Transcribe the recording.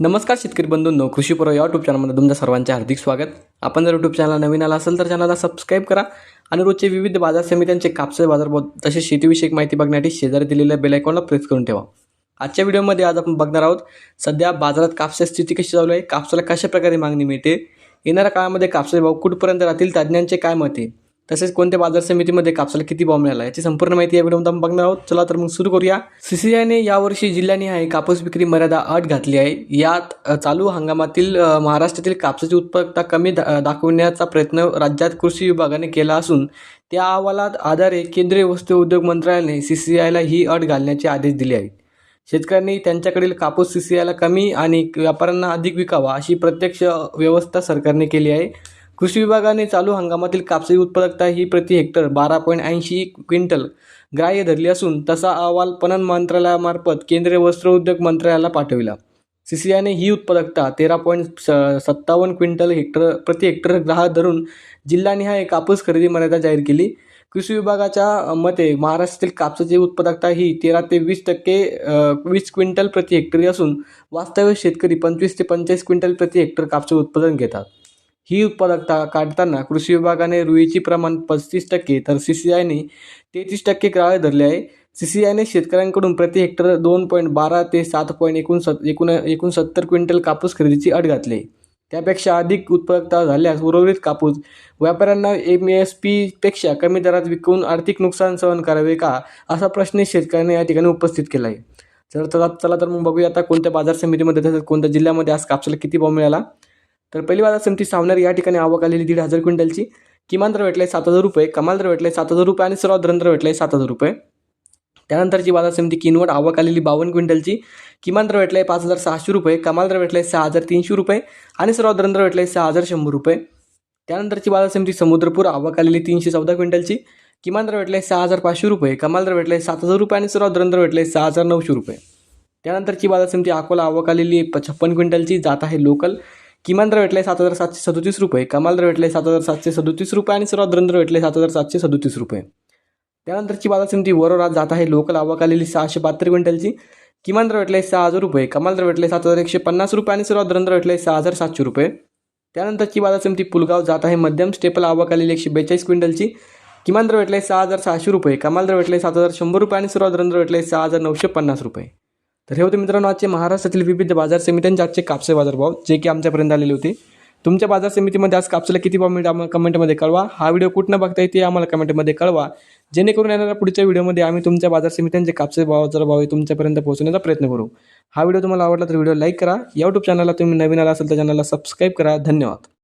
नमस्कार शेतकरी बंधूंनो कृषी पुरव या यूट्यूब चॅनलमध्ये तुमच्या सर्वांचे हार्दिक स्वागत. आपण जर यूट्यूब चॅनल नवीन आला असेल तर चॅनलला सबस्क्राईब करा आणि रोजचे विविध बाजार समित्यांचे कापसे बाजारभाव तसेच शेतीविषयक माहिती बघण्यासाठी शेजारी दिलेल्या बेल आयकॉनला प्रेस करून ठेवा. आजच्या व्हिडिओमध्ये आज आपण बघणार आहोत सध्या बाजारात कापसाची स्थिती कशी चालू आहे कापसाला कशा प्रकारे मागणी मिळते येणाऱ्या काळामध्ये कापसाचे भाव कुठपर्यंत राहतील तज्ज्ञांचे काय मत आहे तसेच कोणत्या बाजार समितीमध्ये कापसाला किती भाव मिळाला याची संपूर्ण माहिती या व्हिडिओमध्ये आपण बघणार आहोत. चला तर मग सुरू करूया. सीसीआयने यावर्षी जिल्ह्यानिहाय कापूस विक्री मर्यादा अट घातली आहे. यात चालू हंगामातील महाराष्ट्रातील कापसाची उत्पादकता कमी दा दाखवण्याचा प्रयत्न राज्यात कृषी विभागाने केला असून त्या अहवालात आधारे केंद्रीय वस्तू उद्योग मंत्रालयाने सी सी आयला ही अट घालण्याचे आदेश दिले आहेत. शेतकऱ्यांनी त्यांच्याकडील कापूस सी सी आयला कमी आणि व्यापाऱ्यांना अधिक विकावा अशी प्रत्यक्ष व्यवस्था सरकारने केली आहे. कृषी विभागाने चालू हंगामातील कापसाची उत्पादकता ही प्रति हेक्टर बारा पॉईंट ऐंशी क्विंटल ग्राह्य धरली असून तसा अहवाल पणन मंत्रालयामार्फत केंद्रीय वस्त्रोद्योग मंत्रालयाला पाठविला. सी सी ही उत्पादकता तेरा पॉईंट स सत्तावन्न क्विंटल हेक्टर प्रति हेक्टर ग्राहक धरून जिल्हानिहाय कापूस खरेदी मर्यादा जाहीर केली. कृषी विभागाच्या मते महाराष्ट्रातील कापसाची उत्पादकता ही तेरा ते वीस टक्के वीस क्विंटल प्रति हेक्टरी असून वास्तविक शेतकरी पंचवीस ते पंचेचाळीस क्विंटल प्रति हेक्टर कापसाचे उत्पादन घेतात. ही उत्पादकता काढताना कृषी विभागाने रुईची प्रमाण पस्तीस टक्के तर सी सी आयने तेहतीस टक्के ग्राह्य धरले आहे. सी सी आयने शेतकऱ्यांकडून प्रति हेक्टर दोन पॉईंट बारा ते सात पॉईंट एकोणसत् एकूण एकोणसत्तर क्विंटल कापूस खरेदीची अट घातली आहे. त्यापेक्षा अधिक उत्पादकता झाल्यास उर्वरित कापूस व्यापाऱ्यांना एम एस पीपेक्षा कमी दरात विकून आर्थिक नुकसान सहन करावे का असा प्रश्न शेतकऱ्यांनी या ठिकाणी उपस्थित केला आहे तर चला चला तर मग बघूया आता कोणत्या बाजार समितीमध्ये तसंच कोणत्या जिल्ह्यामध्ये आज कापसाला किती भाव मिळाला? तर पहिली बाजार समिती सावनेर या ठिकाणी आवक आलेली दीड हजार क्विंटलची. किमान दर भेटले सात हजार रुपये कमाल दर भेटले सात हजार रुपये आणि सर्वात दर भेटले सात हजार रुपये. त्यानंतरची बाजार समिती किनवट आवक आलेली बावन्न क्विंटलची. किमान दर भेटले पाच हजार सहाशे रुपये कमाल दर भेटले सहा हजार तीनशे रुपये आणि सर्वात दर भेटले सहा हजार शंभर रुपये. त्यानंतरची बाजार समिती समुद्रपूर आवक आलेली तीनशे चौदा क्विंटलची. किमान दर भेटले सहा हजार पाचशे रुपये कमाल दर भेटले सात हजार रुपये आणि सर्वात दर भेटले सहा हजार नऊशे रुपये. त्यानंतरची बाजार समिती अकोला आवक आलेली प- छप्पन क्विंटलची जात आहे लोकल. किमान दर भेटले सात हजार सातशे सदोतीस रुपये कमाल दर भेटले सात हजार सातशे सदोतीस रुपये आणि सर्वात दर भेटले सात हजार सातशे सदोतीस रुपये. त्यानंतरची बाजार समिती वरोरा जात आहे. लोकल आवक आलेली सहाशे बहात्तर क्विंटलची. किमान दर भेटले सहा हजार रुपये कमाल दर भेटले सात हजार एकशे पन्नास रुपये आणि सर्वात दर भेटले सहा हजार सातशे रुपये. त्यानंतरची बाजार समिती पुलगाव जात आहे. मध्यम स्टेपल आवक आलेली एकशे बेचाळीस क्विंटलची. किमान दर भेटले सहा हजार सहाशे रुपये कमाल दर भेटले सात हजार शंभर रुपये आणि सर्वात दर भेटले सहा हजार नऊशे पन्नास रुपये. तर हे होते मित्रांनो आजचे महाराष्ट्रातील विविध बाजार समित्यांचे आजचे कापसे बाजारभाव जे की आमच्यापर्यंत आलेले होते. तुमच्या बाजार समितीमध्ये आज कापसाला किती भाव मिळते आम्हाला कमेंटमध्ये कळवा. हा व्हिडिओ कुठनं बघता येते आम्हाला कमेंटमध्ये कळवा. जेणेकरून येणाऱ्या पुढच्या व्हिडिओमध्ये आम्ही तुमच्या बाजार समित्यांचे कापसे बाजार भाव तुमच्यापर्यंत पोहोचवण्याचा प्रयत्न करू. हा व्हिडिओ तुम्हाला आवडला तर व्हिडिओ लाईक करा. यूट्यूब चॅनलला तुम्ही नवीन आला असेल तर चॅनलला सबस्क्राईब करा. धन्यवाद.